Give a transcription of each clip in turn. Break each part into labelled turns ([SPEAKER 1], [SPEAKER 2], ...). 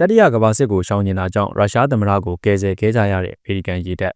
[SPEAKER 1] တတိယကမ္ဘာစစ်ကိုရှောင်ကျဉ်တာကြောင့်ရုရှားသမ္မတကိုကယ်ဆယ်ခဲ့ကြရတဲ့အမေရိကန်ရေတပ်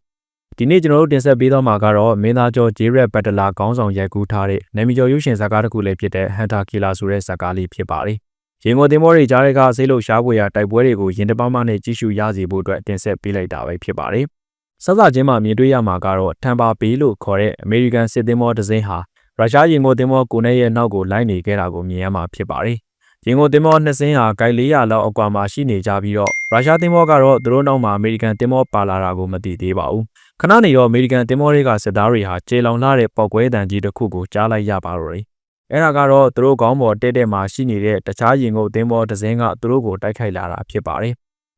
[SPEAKER 1] ဒီနေ့ကျွန်တော်တို့တင်ဆက်ပေးသွားမှာကတော့မင်းသားကျော်ဂျေရက်ဘတ်တလာခေါင်းဆောင်ရိုက်ကူးထားတဲ့နာမည်ကျော်ရုပ်ရှင်ဇာတ်ကားတစ်ခုလည်းဖြစ်တဲ့ဟန်တာကီလာဆိုတဲ့ဇာတ်ကားလေးဖြစ်ပါတယ်။ရင်ကိုတင်မောတွေကြားတဲ့ကဆေးလို့ရှားပွေရတိုက်ပွဲတွေကိုရင်တပန်းမနဲ့ကြီးစုရစီဖို့အတွက်တင်ဆက်ပေးလိုက်တာပဲဖြစ်ပါတယ်။စစချင်းမှာမြင်တွေ့ရမှာကတော့ထမ်ပါဘေးလို့ခေါ်တဲ့အမေရိကန်စစ်သင်္ဘောတစ်စင်းဟာရုရှားရင်ကိုတင်မောကိုနဲ့ရဲ့နောက်ကိုလိုက်နေခဲ့တာကိုမြင်ရမှာဖြစ်ပါတယ်။ ရင်ကုန်တင်မောနှစ်စင်းဟာဂိုက်400လောက်အကွာမှာရှိနေကြပြီးတော့ရုရှားတင်မောကတော့သူတို့နောက်မှာအမေရိကန်တင်မောပါလာတာကိုမသိသေးပါဘူးခဏနေတော့အမေရိကန်တင်မောတွေကစစ်သားတွေဟာကျေလောင်လာတဲ့ပောက်ကွဲတံကြီးတစ်ခုကိုကြားလိုက်ရပါတော့တယ်အဲ့ဒါကတော့သူတို့ခေါင်းပေါ်တဲ့တဲ့မှာရှိနေတဲ့တခြားရင်ကုန်တင်မောတစ်စင်းကသူတို့ကိုတိုက်ခိုက်လာတာဖြစ်ပါတယ်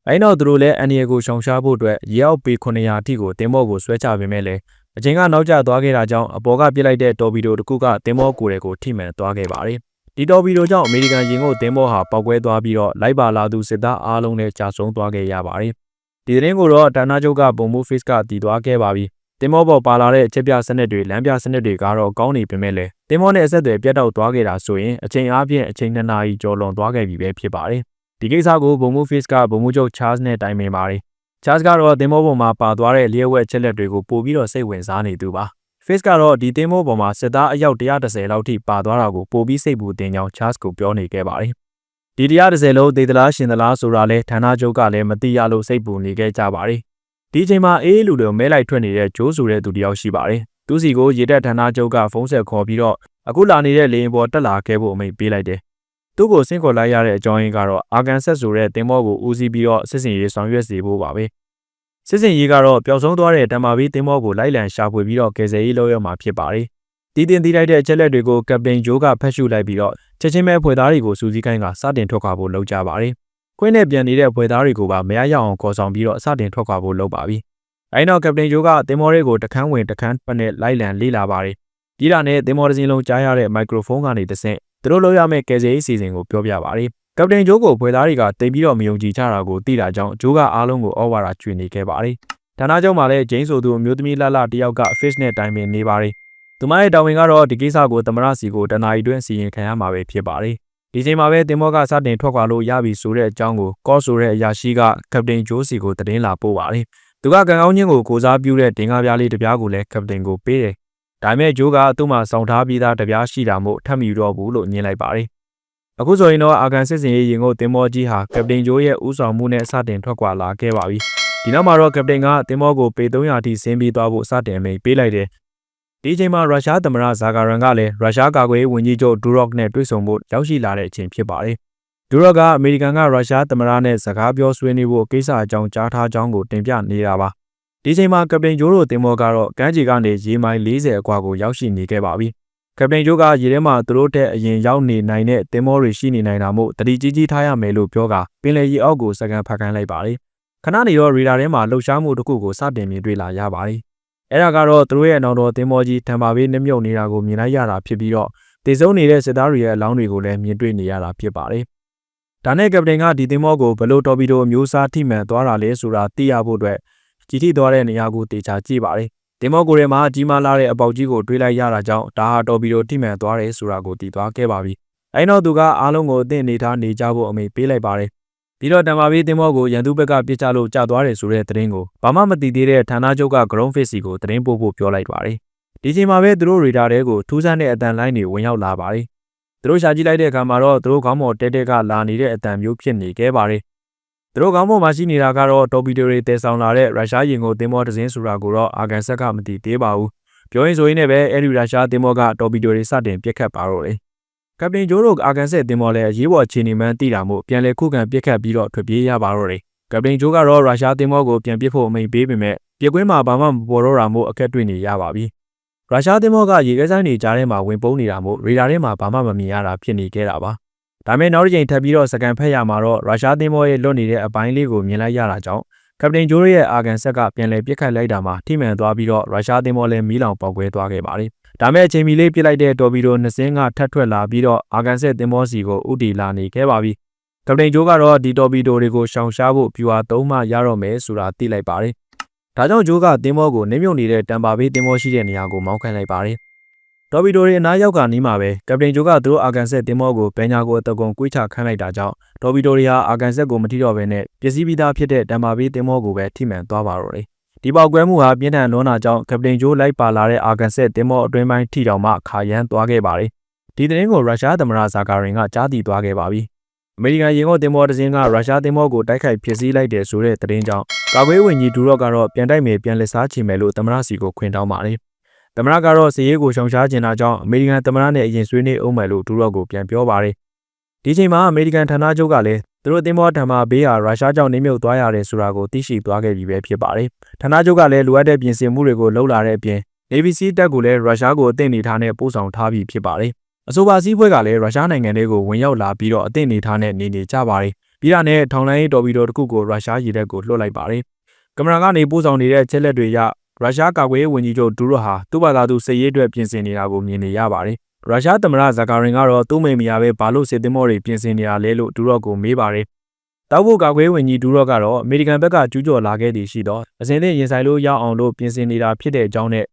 [SPEAKER 1] အဲ့တော့သူတို့လည်းအန်ရီကိုရှောင်ရှားဖို့အတွက်ရေအောက်ပေ900အထိကိုတင်မောကိုဆွဲချပေးမဲ့လေအချိန်ကနောက်ကျသွားခဲ့တာကြောင့်အပေါ်ကပြစ်လိုက်တဲ့တော်ပီဒိုတစ်ခုကတင်မောကိုယ်တွေကိုထိမှန်သွားခဲ့ပါတယ် ဒီတော်ပီတိုကြောင့်အမေရိကန်ရင်ကုန်တင်းဘောဟာပောက်ကွဲသွားပြီးတော့လိုက်ပါလာသူစစ်သားအားလုံးလည်းကြာဆုံးသွားခဲ့ရပါတယ်။ဒီသတင်းကိုတော့တန်နာချုပ်ကပုံမှု face ကတည်သွားခဲ့ပါပြီ။တင်းဘောပေါ်ပါလာတဲ့ချက်ပြစနစ်တွေလမ်းပြစနစ်တွေကတော့ကောင်းနေပေမဲ့လည်းတင်းဘောနဲ့အဆက်အသွယ်ပြတ်တောက်သွားခဲ့တာဆိုရင်အချိန်အားဖြင့်အချိန်နှစ်နာရီကျော်လွန်သွားခဲ့ပြီပဲဖြစ်ပါတယ်။ဒီကိစ္စကိုပုံမှု face ကပုံမှုချုပ် Charles နဲ့တိုင်ပင်ပါတယ်။ Charles ကတော့တင်းဘောပေါ်မှာပါသွားတဲ့လျှက်ဝက်ချက်လက်တွေကိုပို့ပြီးတော့စိတ်ဝင်စားနေသူပါ။ Face ကတော့ဒီသင်းမိုးပေါ်မှာစစ်သားအယောက်130လောက်ထိပါသွားတာကိုပိုပြီးစိတ်ပူတင်ကြောင်း Charles ကိုပြောနေခဲ့ပါတယ်။ဒီ130လုံးသေသလားရှင်သလားဆိုတာလဲဌာနချုပ်ကလည်းမသိရလို့စိတ်ပူနေခဲ့ကြပါတယ်။ဒီချိန်မှာအေးလူတွေမဲလိုက်ထွက်နေတဲ့ဂျိုးဆိုတဲ့သူတယောက်ရှိပါတယ်။သူစီကိုရေတက်ဌာနချုပ်ကဖုန်းဆက်ခေါ်ပြီးတော့အခုလာနေတဲ့လေရင်ပေါ်တက်လာခဲ့ဖို့အမိန့်ပေးလိုက်တယ်။သူ့ကိုဆင့်ခေါ်လိုက်ရတဲ့အကြောင်းရင်းကတော့အာကန်ဆက်ဆိုတဲ့တင်မောကိုဦးစီးပြီးတော့စစ်စင်ရေးဆောင်ရွက်စီဖို့ပါပဲ။ စစ်စင်ရေးကတော့ပျောက်ဆုံးသွားတဲ့တမ္မာဘီတင်မောကိုလိုက်လံရှာဖွေပြီးတော့ကယ်ဆယ်ရေးလုပ်ရမှာဖြစ်ပါတယ်။တည်တင်တည်လိုက်တဲ့အချက်လက်တွေကိုကပတိန်ဂျိုးကဖတ်ရှုလိုက်ပြီးတော့ချက်ချင်းပဲဖွဲ့သားတွေကိုစူးစီးခိုင်းကစတင်ထွက်ခွာဖို့လုပ်ကြပါတယ်။ခွင်းနဲ့ပြန်နေတဲ့ဖွဲ့သားတွေကိုပါမရရအောင်ခေါ်ဆောင်ပြီးတော့စတင်ထွက်ခွာဖို့လုပ်ပါပြီ။အဲဒီနောက်ကပတိန်ဂျိုးကတင်မောတွေကိုတခန်းဝင်တခန်းပတ်နဲ့လိုက်လံလေးလာပါတယ်။ပြည်တာနဲ့တင်မောတစ်စီးလုံးကြားရတဲ့မိုက်ခရိုဖုန်းကနေတဆင့်သူတို့လုပ်ရမယ့်ကယ်ဆယ်ရေးစီစဉ်ကိုပြောပြပါတယ်။ ကပတိန်ဂျိုးကိုဖွဲ့သားတွေကတိတ်ပြီးတော့မယုံကြည်ကြတာကိုသိတာကြောင့်ဂျိုးကအားလုံးကိုဩဝါဒကျွေနေခဲ့ပါတယ်။ဌာနချုပ်မှာလည်းဂျိန်းဆိုသူအမျိုးသမီးလှလှတယောက်က fish နဲ့တိုင်ပင်နေပါတယ်။သူမရဲ့တာဝန်ကတော့ဒီကိစ္စကိုသမရစီကိုတနာရီတွင်းစီရင်ခံရမှာပဲဖြစ်ပါတယ်။ဒီချိန်မှာပဲတင်မောကစတင်ထွက်ခွာလို့ရပြီဆိုတဲ့အကြောင်းကိုကော့ဆိုတဲ့အရာရှိကကပတိန်ဂျိုးစီကိုသတင်းလာပို့ပါတယ်။သူကကံကောင်းခြင်းကိုကိုစားပြုတဲ့တင်ကားပြားလေးတစ်ပြားကိုလည်းကပတိန်ကိုပေးတယ်။ဒါပေမဲ့ဂျိုးကသူ့မှာစောင့်ထားပြီးသားတစ်ပြားရှိတာမို့ထပ်မယူတော့ဘူးလို့ညင်လိုက်ပါတယ်။ အခုဆိုရင်တော့အာကန်စစ်စင်ရေးရင်ကိုတင်မောကြီးဟာကပတိန်ဂျိုးရဲ့ဥဆောင်မှုနဲ့စတင်ထွက်ခွာလာခဲ့ပါပြီ။ဒီနောက်မှာတော့ကပတိန်ကတင်မောကိုပေ300အထိဆင်းပြီးသွားဖို့စတင်မိန်ပေးလိုက်တယ်ဒီအချိန်မှာရုရှားသမ္မတဇာကာရန်ကလည်းရုရှားကာကွယ်ရေးဝန်ကြီးချုပ်ဒူရော့နဲ့တွေ့ဆုံဖို့ရောက်ရှိလာတဲ့အချိန်ဖြစ်ပါတယ်ဒူရော့ကအမေရိကန်ကရုရှားသမ္မတနဲ့စကားပြောဆွေးနွေးဖို့ကိစ္စအကြောင်းကြားထားကြောင်းကိုတင်ပြနေတာပါဒီချိန်မှာကပတိန်ဂျိုးတို့တင်မောကတော့ကမ်းခြေကနေရေမိုင်40အကွာကိုရောက်ရှိနေခဲ့ပါပြီ ကပတိန်ဂျိုးကရေထဲမှာသူတို့တဲ့အရင်ရောက်နေနိုင်တဲ့တင်မောတွေရှိနေနိုင်တာမို့တတိကြီးကြီးထားရမယ်လို့ပြောကပင်လယ်ရေအောက်ကိုစကန်ဖတ်ခိုင်းလိုက်ပါတယ်ခဏနေတော့ရေဒါထဲမှာလှုပ်ရှားမှုတစ်ခုကိုစတင်မြင်တွေ့လာရပါတယ်။အဲ့ဒါကတော့သူတို့ရဲ့နောက်တော်သင်္ဘောကြီးတံပါဘေးနှမြုပ်နေတာကိုမြင်လိုက်ရတာဖြစ်ပြီးတော့တေဆုံးနေတဲ့စစ်သားတွေရဲ့အလောင်းတွေကိုလည်းမြင်တွေ့နေရတာဖြစ်ပါတယ်။ဒါနဲ့ကပတိန်ကဒီသင်္ဘောကိုဘလို့တော်ပီတိုအမျိုးအစားထိမှန်သွားတာလဲဆိုတာသိရဖို့အတွက်ကြီးထိသွားတဲ့နေရာကိုတေချာကြည့်ပါတယ်။ သင်္ဘောကိုယ်ထဲမှာကြီးမားလာတဲ့အပေါက်ကြီးကိုတွေးလိုက်ရတာကြောင့်ဒါဟာတော်ပီတိုထိမှန်သွားတယ်ဆိုတာကိုသိသွားခဲ့ပါပြီ။အဲနောက်သူကအားလုံးကိုအသင့်နေထားနေကြဖို့အမိန့်ပေးလိုက်ပါတယ်။ပြီးတော့တံပါဘေးတင်မောကိုရန်သူဘက်ကပြစ်ချလို့ကြာသွားတယ်ဆိုတဲ့သတင်းကိုဘာမှမသိသေးတဲ့ဌာနချုပ်က ground face ကိုသတင်းပို့ဖို့ပြောလိုက်ပါတယ်။ဒီချိန်မှာပဲသူတို့ရေဒါတဲကိုထူးဆန်းတဲ့အတန်လိုင်းတွေဝင်ရောက်လာပါတယ်။သူတို့ရှာကြည့်လိုက်တဲ့အခါမှာတော့သူတို့ခေါင်းပေါ်တဲတဲကလာနေတဲ့အတန်မျိုးဖြစ်နေခဲ့ပါတယ်။ သူတို့ခေါင်းပေါ်မှာရှိနေတာကတော့တော်ပီဒိုတွေတည်ဆောင်လာတဲ့ရုရှားရင်ကိုတင်မောတစ်စင်းဆိုတာကိုတော့အာဂန်ဆက်ကမသိသေးပါဘူး။ပြောရင်ဆိုရင်လည်းပဲအဲဒီရုရှားတင်မောကတော်ပီဒိုတွေစတင်ပြစ်ခတ်ပါတော့တယ်။ကပတိန်ဂျိုးတို့အာကန်ဆက်တင်မော်လဲရေးပေါ်ခြေနေမှန်းသိတာမို့ပြန်လဲခုခံပစ်ခတ်ပြီးတော့ထွက်ပြေးရပါတော့တယ်။ကပတိန်ဂျိုးကတော့ရုရှားတင်မော်ကိုပြန်ပစ်ဖို့အမိန့်ပေးပေမဲ့ပြကွင်းမှာဘာမှမပေါ်တော့တာမို့အခက်တွေ့နေရပါပြီ။ရုရှားတင်မော်ကရေခဲဆိုင်တွေကြားထဲမှာဝင်ပုန်းနေတာမို့ရေဒါထဲမှာဘာမှမမြင်ရတာဖြစ်နေခဲ့တာပါ။ ဒါမဲ့နောက်တစ်ချိန်ထပ်ပြီးတော့စကန်ဖက်ရမှာတော့ရုရှားတင်မော်ရဲ့လွတ်နေတဲ့အပိုင်းလေးကိုမြင်လိုက်ရတာကြောင့်ကပတိန်ဂျိုးရဲ့အာကန်ဆက်ကပြန်လဲပစ်ခတ်လိုက်တာမှာထိမှန်သွားပြီးတော့ရုရှားတင်မော်လည်းမီးလောင်ပေါက်ကွဲသွားခဲ့ပါတယ်။ဒါမဲ့အချိန်မီလေးပြစ်လိုက်တဲ့တော်ပီဒိုနှစ်စင်းကထပ်ထွက်လာပြီးတော့အာကန်ဆက်သင်္ဘောစီကိုဥတီလာနေခဲ့ပါပြီ။ကပတိန်ဂျိုးကတော့ဒီတော်ပီဒိုတွေကိုရှောင်ရှားဖို့ပြူဟာသုံးမှရတော့မယ်ဆိုတာသိလိုက်ပါတယ်။ဒါကြောင့်ဂျိုးကသင်္ဘောကိုနင်းမြုပ်နေတဲ့တံပါဘေးသင်္ဘောရှိတဲ့နေရာကိုမောင်းခိုင်းလိုက်ပါတယ်။ တော်ပီတိုတွေအနားရောက်ကနီးမှာပဲကပတိန်ဂျိုကသူတို့အာကန်ဆက်တင်မောကိုဘန်ညာကိုအတကုံကွေးချခန်းလိုက်တာကြောင့်တော်ပီတိုတွေဟာအာကန်ဆက်ကိုမထိတော့ဘဲနဲ့ပစ္စည်းပြီးသားဖြစ်တဲ့တံမာဘေးတင်မောကိုပဲထိမှန်သွားပါတော့တယ်ဒီပေါက်ကွဲမှုဟာပြင်းထန်လွန်းတာကြောင့်ကပတိန်ဂျိုလိုက်ပါလာတဲ့အာကန်ဆက်တင်မောအတွင်းပိုင်းထိတောင်မှခါရမ်းသွားခဲ့ပါတယ်ဒီသတင်းကိုရုရှားသမ္မတဇာကာရင်ကကြားသိသွားခဲ့ပါပြီအမေရိကန်ရေငုပ်တင်မောတစ်စင်းကရုရှားတင်မောကိုတိုက်ခိုက်ဖျက်ဆီးလိုက်တယ်ဆိုတဲ့သတင်းကြောင့်ကာကွယ်ဝင်ကြီးဒူရော့ကတော့ပြန်တိုက်မယ်ပြန်လက်စားချင်မယ်လို့သမ္မတစီကိုခွင်တောင်းပါတယ် သမ္မတကတော့စည်ရေးကိုရှောင်ရှားကျင်တာကြောင့်အမေရိကန်သမ္မတနဲ့အရင်ဆွေးနွေးအောင်မယ်လို့ဒူရော့ကိုပြန်ပြောပါတယ်ဒီချိန်မှာအမေရိကန်ဌာနချုပ်ကလည်းသူတို့တင်မောဓမ္မဘေးဟာရုရှားကြောင့်နေမြုပ်သွားရတယ်ဆိုတာကိုသိရှိသွားခဲ့ပြီပဲဖြစ်ပါတယ်ဌာနချုပ်ကလည်းလိုအပ်တဲ့ပြင်ဆင်မှုတွေကိုလှုပ်လာတဲ့အပြင် Navy Sea တပ်ကိုလည်းရုရှားကိုအသင့်နေထားနဲ့ပို့ဆောင်ထားပြီးဖြစ်ပါတယ်အဆိုပါစည်းဖွဲကလည်းရုရှားနိုင်ငံတွေကိုဝင်ရောက်လာပြီးတော့အသင့်နေထားနဲ့နေနေကြပါတယ်ပြီးတာနဲ့ထောင်လိုင်းတော်ဘီတော်တစ်ခုကိုရုရှားရေတပ်ကိုလွှတ်လိုက်ပါတယ်ကင်မရာကနေပို့ဆောင်နေတဲ့ချက်လက်တွေရ ရုရှားကာကွယ်ရေးဝန်ကြီးချုပ်ဒူရိုဟာသူ့ဘာသာသူစစ်ရေးအတွက်ပြင်ဆင်နေတာကိုမြင်နေရပါတယ်ရုရှားသမ္မတဇာကာရင်ကတော့သူ့မိမိယာပဲဘာလို့စစ်သင်းမောတွေပြင်ဆင်နေတာလဲလို့ဒူရော့ကိုမေးပါတယ်တောက်ဖို့ကာကွယ်ဝင်ကြီးဒူရော့ကတော့အမေရိကန်ဘက်ကကျူးကျော်လာခဲ့သည်ရှိတော့အစဉ်သင့်ရင်ဆိုင်လို့ရအောင်လို့ပြင်ဆင်နေတာဖြစ်တဲ့အကြောင်းနဲ့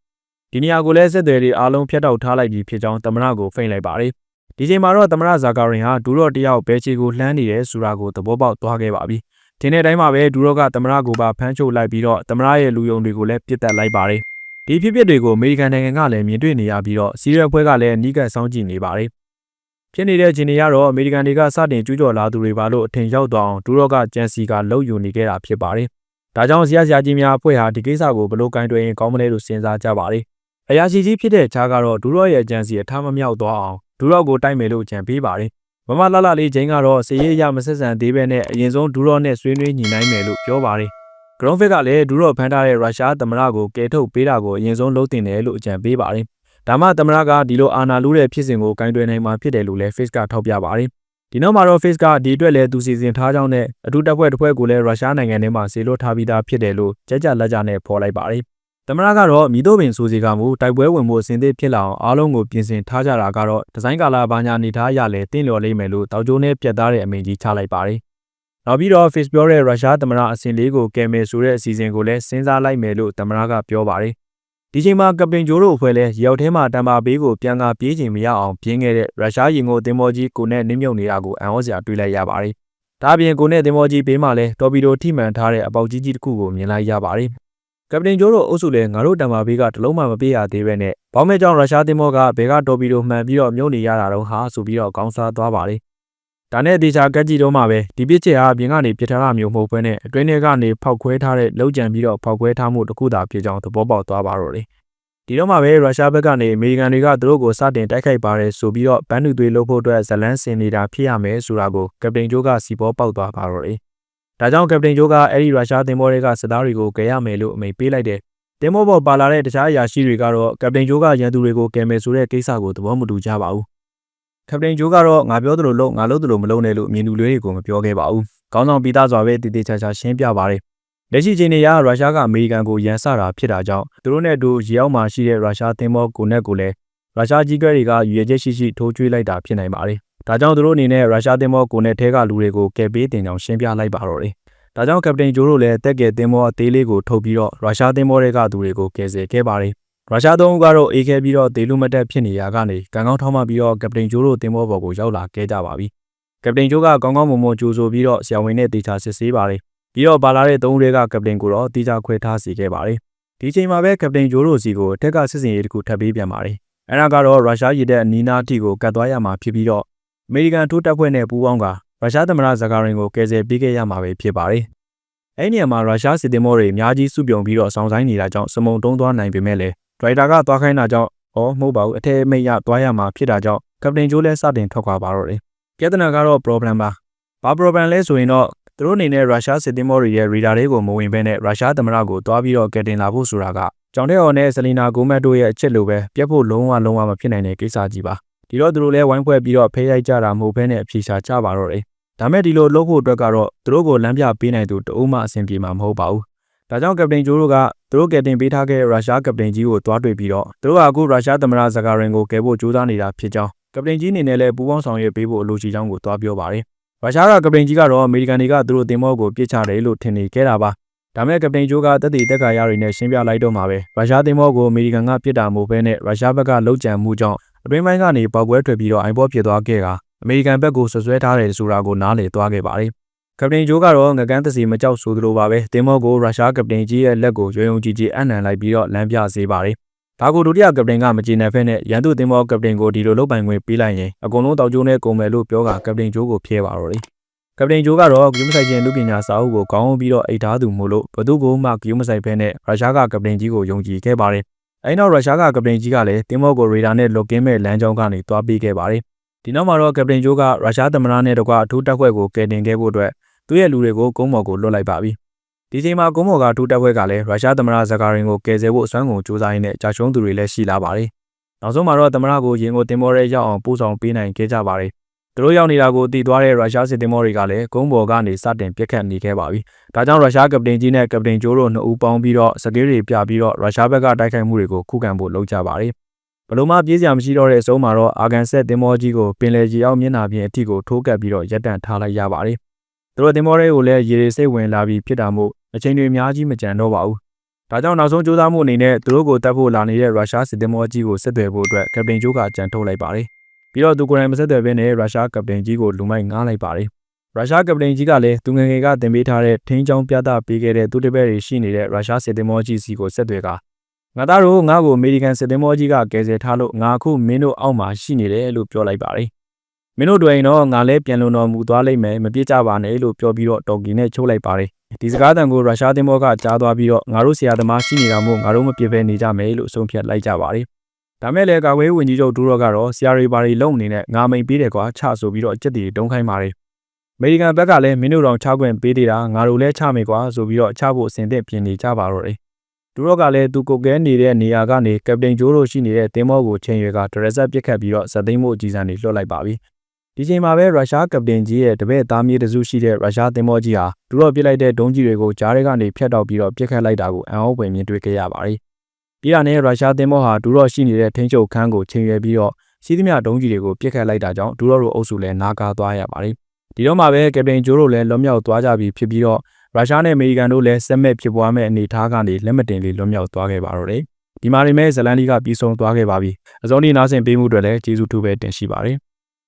[SPEAKER 1] ဒီနေရာကိုလည်းစစ်သည်တွေအားလုံးဖျက်တောက်ထားလိုက်ပြီးဖြစ်ကြောင်းသမ္မတကိုဖိတ်လိုက်ပါတယ်ဒီချိန်မှာတော့သမ္မတဇာကာရင်ဟာဒူရော့တယောက်ဘဲချီကိုလှမ်းနေတယ်ဆိုတာကိုသဘောပေါက်သွားခဲ့ပါပြီ ဒီနေ့တိုင်းမှာပဲဒူရော့ကသမ္မတကိုပါဖမ်းချုပ်လိုက်ပြီးတော့သမ္မတရဲ့လူယုံတွေကိုလည်းပြစ်တက်လိုက်ပါတယ်ဒီဖြစ်ဖြစ်တွေကိုအမေရိကန်နိုင်ငံကလည်းမြင်တွေ့နေရပြီးတော့စီးရဲဖွဲကလည်းအနီးကပ်စောင့်ကြည့်နေပါတယ်ဖြစ်နေတဲ့ခြေနေရတော့အမေရိကန်တွေကစတင်ကျူးကျော်လာသူတွေပါလို့အထင်ရောက်သွားအောင်ဒူရော့ကကြန်စီကလှုပ်ယူနေခဲ့တာဖြစ်ပါတယ်ဒါကြောင့်ဆရာဆရာကြီးများအဖွဲ့ဟာဒီကိစ္စကိုဘလို့ကင်တွင်ရင်ကောင်းမလဲလို့စဉ်းစားကြပါတယ်အရာရှိကြီးဖြစ်တဲ့ခြားကတော့ဒူရော့ရဲ့ကြန်စီအထားမမြောက်သွားအောင်ဒူရော့ကိုတိုက်မယ်လို့ကြံပေးပါတယ် မမလာလာလေးချင်းကတော့စည်ရေးရမဆက်ဆံသေးပဲနဲ့အရင်ဆုံးဒူရော့နဲ့ဆွေးနွေးညှိနှိုင်းမယ်လို့ပြောပါတယ်ဂရွန်ဖစ်ကလည်းဒူရော့ဖမ်းထားတဲ့ရုရှားသမ္မတကိုကယ်ထုတ်ပေးတာကိုအရင်ဆုံးလုပ်တင်တယ်လို့အကြံပေးပါတယ်ဒါမှသမ္မတကဒီလိုအာဏာလူးတဲ့ဖြစ်စဉ်ကိုကင်တွယ်နိုင်မှာဖြစ်တယ်လို့လည်း Face ကထောက်ပြပါတယ်ဒီနောက်မှာတော့ Face ကဒီအတွက်လည်းသူစီစဉ်ထားကြောင်းနဲ့အထူးတပ်ဖွဲ့တစ်ဖွဲ့ကိုလည်းရုရှားနိုင်ငံထဲမှာဆေလွတ်ထားပြီးသားဖြစ်တယ်လို့ကြက်ကြလက်ကြနဲ့ဖော်လိုက်ပါတယ် သမ္မတကတော့မိတို့ပင်ဆိုစီကမူတိုက်ပွဲဝင်မှုအစဉ်သစ်ဖြစ်လာအောင်အားလုံးကိုပြင်ဆင်ထားကြတာကတော့ဒီဇိုင်းကာလာဘာညာအနေထားရလဲတင့်လျော်လိမ့်မယ်လို့တောက်ကျိုးနဲ့ပြတ်သားတဲ့အမိန့်ကြီးချလိုက်ပါတယ်။နောက်ပြီးတော့ Face ပြောတဲ့ရုရှားသမ္မတအစဉ်လေးကိုကယ်မယ်ဆိုတဲ့အစီအစဉ်ကိုလည်းစဉ်းစားလိုက်မယ်လို့သမ္မတကပြောပါတယ်။ဒီချိန်မှာကပင်ဂျိုးတို့အဖွဲ့လဲရောက်ထဲမှာတံပါဘေးကိုပြန်ကာပြေးချင်မရအောင်ပြင်းခဲ့တဲ့ရုရှားရင်ကိုတင်မောကြီးကိုနဲ့နင်းမြုပ်နေတာကိုအံ့ဩစရာတွေ့လိုက်ရပါတယ်။ဒါပြင်ကိုနဲ့တင်မောကြီးဘေးမှာလဲတော်ပီတိုထိမှန်ထားတဲ့အပေါက်ကြီးကြီးတစ်ခုကိုမြင်လိုက်ရပါတယ် ကပတိန်ဂျိုးတို့အုပ်စုလည်းငါတို့တံပါဘေးကတလုံးမှမပြေးရသေးပဲနဲ့ဘောင်းမဲကြောင့်ရုရှားတင်မောကဘဲကတော်ပီတိုမှန်ပြီးတော့မြုပ်နေရတာတော့ဟာဆိုပြီးတော့ကောင်းစားသွားပါလေဒါနဲ့ဒေချာကက်ကြီးတော့မှပဲဒီပစ်ချက်ဟာအပြင်ကနေပြစ်ထားတာမျိုးမဟုတ်ဘဲနဲ့အတွင်းထဲကနေဖောက်ခွဲထားတဲ့လောက်ကြံပြီးတော့ဖောက်ခွဲထားမှုတစ်ခုသာဖြစ်ကြောင်းသဘောပေါက်သွားပါတော့တယ်ဒီတော့မှပဲရုရှားဘက်ကနေအမေရိကန်တွေကသူတို့ကိုစတင်တိုက်ခိုက်ပါတယ်ဆိုပြီးတော့ဘန်းနူသွေးလုပ်ဖို့အတွက်ဇလန်းစင်နေတာဖြစ်ရမယ်ဆိုတာကိုကပတိန်ဂျိုးကစီပေါ်ပေါက်သွားပါတော့တယ် ဒါကြောင့်ကပတိန်ဂျိုးကအဲ့ဒီရုရှားသင်္ဘောတွေကစစ်သားတွေကိုကယ်ရမယ်လို့အမိန့်ပေးလိုက်တယ်။တင်မောပေါ်ပါလာတဲ့တခြားအရာရှိတွေကတော့ကပတိန်ဂျိုးကရန်သူတွေကိုကယ်မယ်ဆိုတဲ့ကိစ္စကိုသဘောမတူကြပါဘူး။ကပတိန်ဂျိုးကတော့ငါပြောသလိုလုပ်ငါလုပ်သလိုမလုပ်နဲ့လို့မြင်သူလေးတွေကိုမပြောခဲ့ပါဘူး။ကောင်းဆောင်ပြီးသားစွာပဲတည်တည်ချာချာရှင်းပြပါတယ်။လက်ရှိချိန်နေရရုရှားကအမေရိကန်ကိုရန်စတာဖြစ်တာကြောင့်သူတို့နဲ့အတူရေအောက်မှာရှိတဲ့ရုရှားသင်္ဘောကိုနဲ့ကိုလည်းရုရှားကြီးကဲတွေကရွေချက်ရှိရှိထိုးကျွေးလိုက်တာဖြစ်နိုင်ပါတယ်။ ဒါကြောင့်သူတို့အနေနဲ့ရုရှားသင်္ဘောကိုနဲ့ထဲကလူတွေကိုကယ်ပေးတင်ကြောင်းရှင်းပြလိုက်ပါတော့တယ်။ဒါကြောင့်ကပတိန်ဂျိုးတို့လည်းတက်ကယ်သင်္ဘောအသေးလေးကိုထုတ်ပြီးတော့ရုရှားသင်္ဘောတွေကသူတွေကိုကယ်ဆယ်ခဲ့ပါတယ်။ရုရှားသုံးဦးကတော့အေးခဲပြီးတော့ဒေလူမတက်ဖြစ်နေရကနေကံကောင်းထောင်းမှပြီးတော့ကပတိန်ဂျိုးတို့သင်္ဘောပေါ်ကိုရောက်လာခဲ့ကြပါပြီ။ကပတိန်ဂျိုးကကောင်းကောင်းမွန်မွန်ကြိုးဆိုပြီးတော့ဆရာဝန်နဲ့တေချာစစ်ဆေးပါတယ်။ပြီးတော့ပါလာတဲ့သုံးဦးတွေကကပတိန်ကိုတော့တေချာခွဲထားစီခဲ့ပါတယ်။ဒီချိန်မှာပဲကပတိန်ဂျိုးတို့စီကိုအထက်ကစစ်စင်ရေးတစ်ခုထပ်ပေးပြန်ပါတယ်။အဲဒါကတော့ရုရှားရည်တဲ့အနီးနားအထိကိုကတ်သွားရမှာဖြစ်ပြီးတော့ အမေရိကန်ထိုးတပ်ဖွဲ့နဲ့ပူးပေါင်းကရုရှားသမ္မတဇကာရင်ကိုကယ်ဆယ်ပေးခဲ့ရမှာပဲဖြစ်ပါတယ်။အဲ့ဒီနေရာမှာရုရှားစစ်သည်မောတွေအများကြီးစုပြုံပြီးတော့စောင့်ဆိုင်နေတာကြောင့်စမုံတုံးသွားနိုင်ပေမဲ့လည်းဒရိုက်တာကသွားခိုင်းတာကြောင့်ဩမဟုတ်ပါဘူးအထက်မိတ်ရသွားရမှာဖြစ်တာကြောင့်ကပတိန်ဂျိုးလည်းစတင်ထွက်ခွာပါတော့တယ်။ပြဿနာကတော့ problem ပါ။ဘာ problem လဲဆိုရင်တော့သူတို့အနေနဲ့ရုရှားစစ်သည်မောတွေရဲ့ radar တွေကိုမဝင်ဘဲနဲ့ရုရှားသမ္မတကိုသွားပြီးတော့ကယ်တင်လာဖို့ဆိုတာကကြောင်တဲ့အော်နဲ့ဆလီနာဂိုမက်တို့ရဲ့အချက်လိုပဲပြတ်ဖို့လုံးဝလုံးဝမဖြစ်နိုင်တဲ့ကိစ္စကြီးပါ။ ဒီတော့သူတို့လည်းဝိုင်းဖွဲ့ပြီးတော့ဖဲရိုက်ကြတာမဟုတ်ဘဲနဲ့အဖြေရှာကြပါတော့တယ်ဒါမဲ့ဒီလိုလုပ်ဖို့အတွက်ကတော့သူတို့ကိုလမ်းပြပေးနိုင်သူတအုံးမှအဆင်ပြေမှာမဟုတ်ပါဘူးဒါကြောင့်ကပတိန်ဂျိုးတို့ကသူတို့ကယ်တင်ပေးထားခဲ့ရုရှားကပတိန်ကြီးကိုတွားတွေ့ပြီးတော့သူတို့ကအခုရုရှားသမ္မတဇကာရင်ကိုကယ်ဖို့ကြိုးစားနေတာဖြစ်ကြောင်းကပတိန်ကြီးအနေနဲ့လည်းပူးပေါင်းဆောင်ရွက်ပေးဖို့အလိုရှိကြောင်းကိုတွားပြောပါတယ်ရုရှားကကပတိန်ကြီးကတော့အမေရိကန်တွေကသူတို့တင်မောကိုပြစ်ချတယ်လို့ထင်နေခဲ့တာပါ ဒါမဲ့ကပတိန်ဂျိုးကတက်တည်တက်ခါရတွေနဲ့ရှင်းပြလိုက်တော့မှာပဲရုရှားသင်္ဘောကိုအမေရိကန်ကပြစ်တာမို့ပဲနဲ့ရုရှားဘက်ကလှုပ်ကြံမှုကြောင့်အတွင်းပိုင်းကနေပောက်ကွဲထွက်ပြီးတော့အိုင်ဘော့ဖြစ်သွားခဲ့ကအမေရိကန်ဘက်ကိုဆွဆွဲထားတယ်ဆိုတာကိုနားလည်သွားခဲ့ပါတယ်ကပတိန်ဂျိုးကတော့ငကန်းသစီမကြောက်ဆိုသလိုပါပဲသင်္ဘောကိုရုရှားကပတိန်ကြီးရဲ့လက်ကိုရွံုံကြည်ကြည်အနံလိုက်ပြီးတော့လမ်းပြစေပါတယ်ဒါကိုဒုတိယကပတိန်ကမကျေနပ်ဖက်နဲ့ရန်သူသင်္ဘောကပတိန်ကိုဒီလိုလုပ်ပိုင်ခွင့်ပေးလိုက်ရင်အကုန်လုံးတောက်ကျိုးနဲ့ကုန်မယ်လို့ပြောကကပတိန်ဂျိုးကိုဖျဲပါတော့တယ် ကပတိန်ဂျိုးကတော့ဂယူမဆိုင်ချင်းလူပညာစာအုပ်ကိုကောင်းအောင်ပြီးတော့အိတ်ထားသူမို့လို့ဘသူကိုမှဂယူမဆိုင်ဖဲနဲ့ရုရှားကကပတိန်ကြီးကိုယုံကြည်ခဲ့ပါတယ်အဲနောက်ရုရှားကကပတိန်ကြီးကလည်းတင်မော့ကိုရေဒါနဲ့လွတ်ကင်းမဲ့လမ်းကြောင်းကနေတွားပေးခဲ့ပါတယ်ဒီနောက်မှာတော့ကပတိန်ဂျိုးကရုရှားသမ္မတနဲ့တကွအထူးတပ်ဖွဲ့ကိုကယ်တင်ခဲ့ဖို့အတွက်သူ့ရဲ့လူတွေကိုကုန်းမော်ကိုလွတ်လိုက်ပါပြီဒီချိန်မှာကုန်းမော်ကအထူးတပ်ဖွဲ့ကလည်းရုရှားသမ္မတဇကာရင်ကိုကယ်ဆယ်ဖို့အစွမ်းကုန်စူးစမ်းရင်းနဲ့ကြာရှုံးသူတွေလည်းရှိလာပါတယ်နောက်ဆုံးမှာတော့သမ္မတကိုရင်ကိုတင်မော်ရဲရောက်အောင်ပို့ဆောင်ပေးနိုင်ခဲ့ကြပါတယ်သူ တို့ရောက်နေတာကိုတည်သွားတဲ့ရုရှားစစ်သည်မောတွေကလည်းကုန်းပေါ်ကနေစတင်ပြစ်ခတ်နေခဲ့ပါပြီ။ဒါကြောင့်ရုရှားကပတိန်ကြီးနဲ့ကပတိန်ကျိုးတို့နှစ်ဦးပေါင်းပြီးတော့စကေးတွေပြပြီးတော့ရုရှားဘက်ကတိုက်ခိုက်မှုတွေကိုခုခံဖို့လုပ်ကြပါတယ်။ဘလို့မှပြေးစရာမရှိတော့တဲ့အဆုံးမှာတော့အာဂန်ဆက်တင်မောကြီးကိုပင်လယ်ကြီးအောင်မျက်နှာပြင်အထိကိုထိုးကပ်ပြီးတော့ရပ်တန့်ထားလိုက်ရပါတယ်။သူတို့တင်မောတွေကိုလည်းရေတွေစိတ်ဝင်လာပြီးဖြစ်တာမို့အချိန်တွေအများကြီးမကြံတော့ပါဘူး။ဒါကြောင့်နောက်ဆုံးစူးစမ်းမှုအနေနဲ့သူတို့ကိုတပ်ဖို့လာနေတဲ့ရုရှားစစ်သည်မောကြီးကိုဆက်သွယ်ဖို့အတွက်ကပတိန်ကျိုးကကြံထုတ်လိုက်ပါတယ်။ ပြီးတော့သူကိုယ်တိုင်မဆက်သွယ်ဘဲနဲ့ရုရှားကပတိန်ကြီးကိုလူမိုက်ငားလိုက်ပါတယ်ရုရှားကပတိန်ကြီးကလည်းသူငယ်ငယ်ကတင်ပေးထားတဲ့ထင်းချောင်းပြသပေးခဲ့တဲ့သူတပည့်တွေရှိနေတဲ့ရုရှားစစ်သည်မောကြီးစီကိုဆက်သွယ်ကငါသားတို့ငါ့ကိုအမေရိကန်စစ်သည်မောကြီးကကယ်ဆယ်ထားလို့ငါအခုမင်းတို့အောက်မှာရှိနေတယ်လို့ပြောလိုက်ပါတယ်မင်းတို့တွေရင်တော့ငါလည်းပြန်လုံတော်မူသွားလိမ့်မယ်မပြေကြပါနဲ့လို့ပြောပြီးတော့တော်ကီနဲ့ချိုးလိုက်ပါတယ်ဒီစကားတန်ကိုရုရှားသင်္ဘောကကြားသွားပြီးတော့ငါတို့ဆရာသမားရှိနေတာမို့ငါတို့မပြေဖဲနေကြမယ်လို့အဆုံးဖြတ်လိုက်ကြပါတယ် ဒါမဲ့လည်းကာကွယ်ဝင်ကြီးချုပ်ဒူရောကတော့ဆီယာရီဘာရီလုံအနေနဲ့ငါမိန်ပေးတယ်ကွာချဆိုပြီးတော့အကျက်တီတုံးခိုင်းပါတယ်အမေရိကန်ဘက်ကလည်းမင်းတို့တော်ချခွင့်ပေးသေးတာငါတို့လည်းချမယ်ကွာဆိုပြီးတော့ချဖို့အစဉ်သင့်ပြင်နေကြပါတော့တယ်ဒူရောကလည်းသူကိုကဲနေတဲ့နေရာကနေကပတိန်ဂျိုးတို့ရှိနေတဲ့တင်းမောကိုချိန်ရွယ်ကဒရက်ဆက်ပစ်ခတ်ပြီးတော့ဇသိမ်းမှုအကြီးစံတွေလွှတ်လိုက်ပါပြီဒီချိန်မှာပဲရုရှားကပတိန်ကြီးရဲ့တပည့်သားမြေးတစုရှိတဲ့ရုရှားသင်္ဘောကြီးဟာဒူရောပစ်လိုက်တဲ့ဒုံးကြီးတွေကိုကြားထဲကနေဖျက်တောက်ပြီးတော့ပစ်ခတ်လိုက်တာကိုအံ့ဩဖွယ်မြင်တွေ့ခဲ့ရပါတယ် ပြည်တာနဲ့ရုရှားသင်္ဘောဟာဒူရော့ရှိနေတဲ့ထိန်းချုပ်ခန်းကိုချိန်ရွယ်ပြီးတော့စီးသမျှဒုံးကြီးတွေကိုပြစ်ခတ်လိုက်တာကြောင့်ဒူရော့တို့အုပ်စုလည်းနာကာသွားရပါတယ်။ဒီတော့မှပဲကပတိန်ဂျိုးတို့လည်းလွတ်မြောက်သွားကြပြီဖြစ်ပြီးတော့ရုရှားနဲ့အမေရိကန်တို့လည်းဆက်မဲ့ဖြစ်ပွားမဲ့အနေအထားကနေလက်မတင်လေးလွတ်မြောက်သွားခဲ့ပါတော့တယ်။ဒီမှာနေမဲ့ဇလန်ဒီကပြီးဆုံးသွားခဲ့ပါပြီ။အစုံဒီနားဆင်ပေးမှုတွေလည်းကျေးဇူးထူးပဲတင်ရှိပါတယ်။